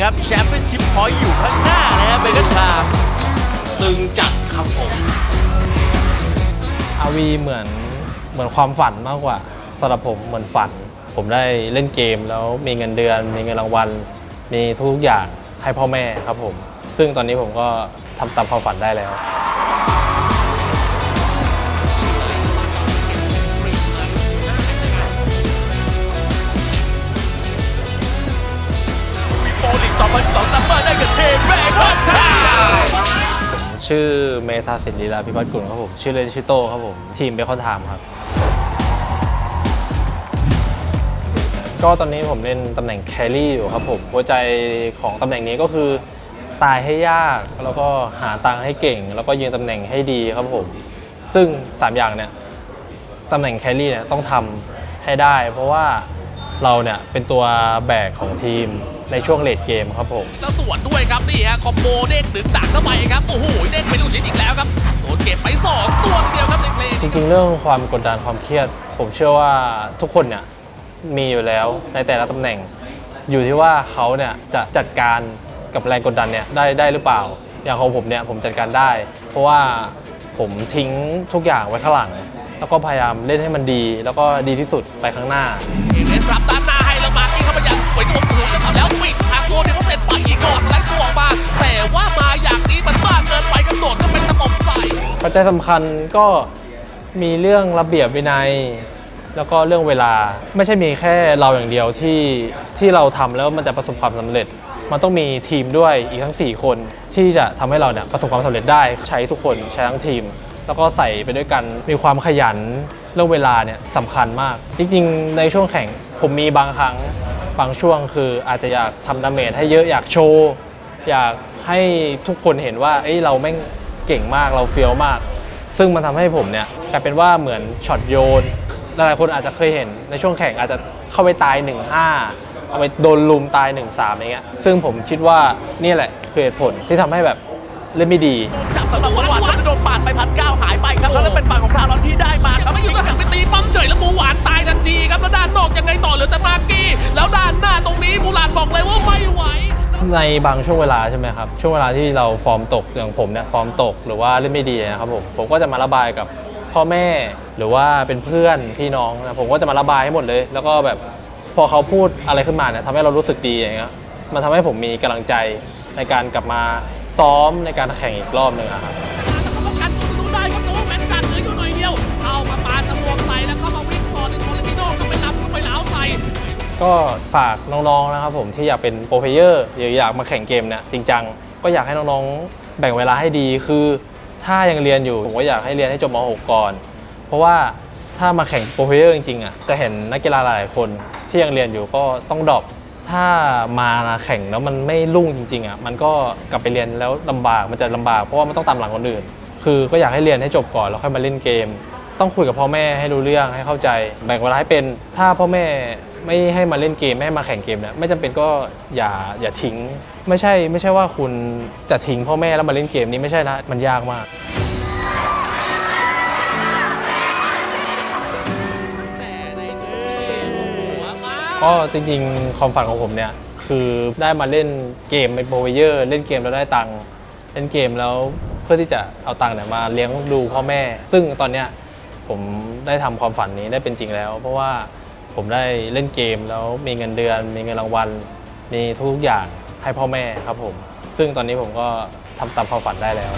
ครับแชมเปี้ยนชิพพอยต์อยู่ข้างหน้านะฮะเบเกอร์ชามตึงจัดครับผมอาวีเหมือนเหมือนความฝันมากกว่าสำหรับผมเหมือนฝัน ผมได้เล่นเกมแล้วมีเงินเดือน มีเงินรางวัล มีทุกอย่างให้พ่อแม่ครับผม ซึ่งตอนนี้ผมก็ทำตามความฝันได้แล้ว ชื่อเมธาสินลีลาพิพัฒน์กุลครับผม ชื่อเล่นชื่อโต้ครับผม ทีมเบคอนไทม์ครับ ก็ตอนนี้ผมเล่นตำแหน่งแครี่อยู่ครับผม หัวใจของตำแหน่งนี้ก็คือ ตายให้ยาก แล้วก็หาตังค์ให้เก่ง แล้วก็ยืนตำแหน่งให้ดีครับผม ซึ่ง 3 อย่างเนี่ยตำแหน่งแครี่เนี่ยต้องทำให้ได้ เพราะว่าเราเนี่ยเป็นตัวแบกของทีม ในช่วงเลดเกมครับผมแล้วสวนด้วยครับนี่ฮะคอมโบเด้งถึงดักเข้าไปครับโอ้โหเด้งไปลูกชิ้นอีกแล้วครับโดนเก็บไปสองตัวเดียวครับในเพลงจริงๆ เรื่องความกดดันความเครียด ผมเชื่อว่าทุกคนเนี่ยมีอยู่แล้วในแต่ละตำแหน่ง อยู่ที่ว่าเขาเนี่ยจะจัดการกับแรงกดดันเนี่ยได้ได้หรือเปล่า อย่างของผมเนี่ยผมจัดการได้ เพราะว่าผมทิ้งทุกอย่างไว้ข้างหลัง แล้วก็พยายามเล่นให้มันดี แล้วก็ดีที่สุดไปข้างหน้าเอเลสรับด้ ปัจจัยสำคัญก็มีเรื่องระเบียบวินัย แล้วก็เรื่องเวลาไม่ใช่มีแค่เราอย่างเดียวที่ที่เราทำแล้วมันจะประสบความสำเร็จ มันต้องมีทีมด้วยอีกทั้ง 4 คนที่จะทำให้เราเนี่ยประสบความสำเร็จได้ใช้ทุกคนใช้ทั้งทีม แล้วก็ใส่ไปด้วยกันมีความขยันเรื่องเวลาเนี่ยสำคัญมาก จริงๆ ในช่วงแข่งผมมีบางครั้งบางช่วงคืออาจจะอยากทำดาเมจให้เยอะอยากโชว์อยากให้ทุกคนเห็นว่าเอ้ยเราแม่ง เก่งมากเราเฟี้ยวมาก ซึ่งมันทำให้ผมเนี่ยกลายเป็นว่าเหมือนช็อตโยน หลายๆคนอาจจะเคยเห็นในช่วงแข่งอาจจะเข้าไปตาย 1-5 เอาไปโดนลุมตาย 1-3อย่างเงี้ยซึ่งผมคิดว่านี่แหละคือเหตุผลที่ทำให้แบบเล่นไม่ดีจับสำหรับวัน ในบางช่วงเวลาใช่ไหมครับ ช่วงเวลาที่เราฟอร์มตกอย่างผมเนี่ยฟอร์มตกหรือว่าเล่นไม่ดีนะครับผมผมก็จะมาระบายกับพ่อแม่หรือว่าเป็นเพื่อนพี่น้องนะผมก็จะมาระบายให้หมดเลย แล้วก็แบบพอเขาพูดอะไรขึ้นมาเนี่ยทำให้เรารู้สึกดีอย่างเงี้ยมันทำให้ผมมีกำลังใจในการกลับมาซ้อมในการแข่งอีกรอบหนึ่งครับ ก็ฝากน้องๆนะครับผมที่อยากเป็นโปรเพลเยอร์หรืออยากมาแข่งเกมเนี่ยจริงจังก็อยากให้น้องๆแบ่งเวลาให้ดีคือ ถ้ายังเรียนอยู่ผมก็อยากให้เรียนให้จบม .6 ก่อน เพราะว่าถ้ามาแข่งโปรเพลเยอร์จริงๆอะจะเห็นนักกีฬาหลายคนที่ยังเรียนอยู่ก็ต้องดรอปถ้ามาแข่งแล้วมันไม่รุ่งจริงๆอะมันก็กลับไปเรียนแล้วลำบากมันจะลำบากเพราะว่ามันต้องตามหลังคนอื่น คือก็อยากให้เรียนให้จบก่อนแล้วค่อยมาเล่นเกม ต้องคุยกับพ่อแม่ให้รู้เรื่องให้เข้าใจ แบ่งเวลาให้เป็นถ้าพ่อแม่ไม่ให้มาเล่นเกมไม่ให้มาแข่งเกมเนี่ยไม่จำเป็นก็อย่าอย่าทิ้ง ไม่ใช่ไม่ใช่ว่าคุณจะทิ้งพ่อแม่แล้วมาเล่นเกมนี้ไม่ใช่นะมันยากมากแต่ในจุดที่หัวมาก็จริงๆความฝันของผมเนี่ยคือได้มาเล่นเกมเป็นโปรเยอร์เล่นเกมแล้วได้ตังค์เล่นเกมแล้วเพื่อที่จะเอาตังค์เนี่ยมาเลี้ยงดูพ่อแม่ ซึ่งตอนเนี้ย ผมได้ทำความฝันนี้ได้เป็นจริงแล้ว เพราะว่าผมได้เล่นเกมแล้วมีเงินเดือน มีเงินรางวัล มีทุกอย่างให้พ่อแม่ครับผม ซึ่งตอนนี้ผมก็ทำตามความฝันได้แล้ว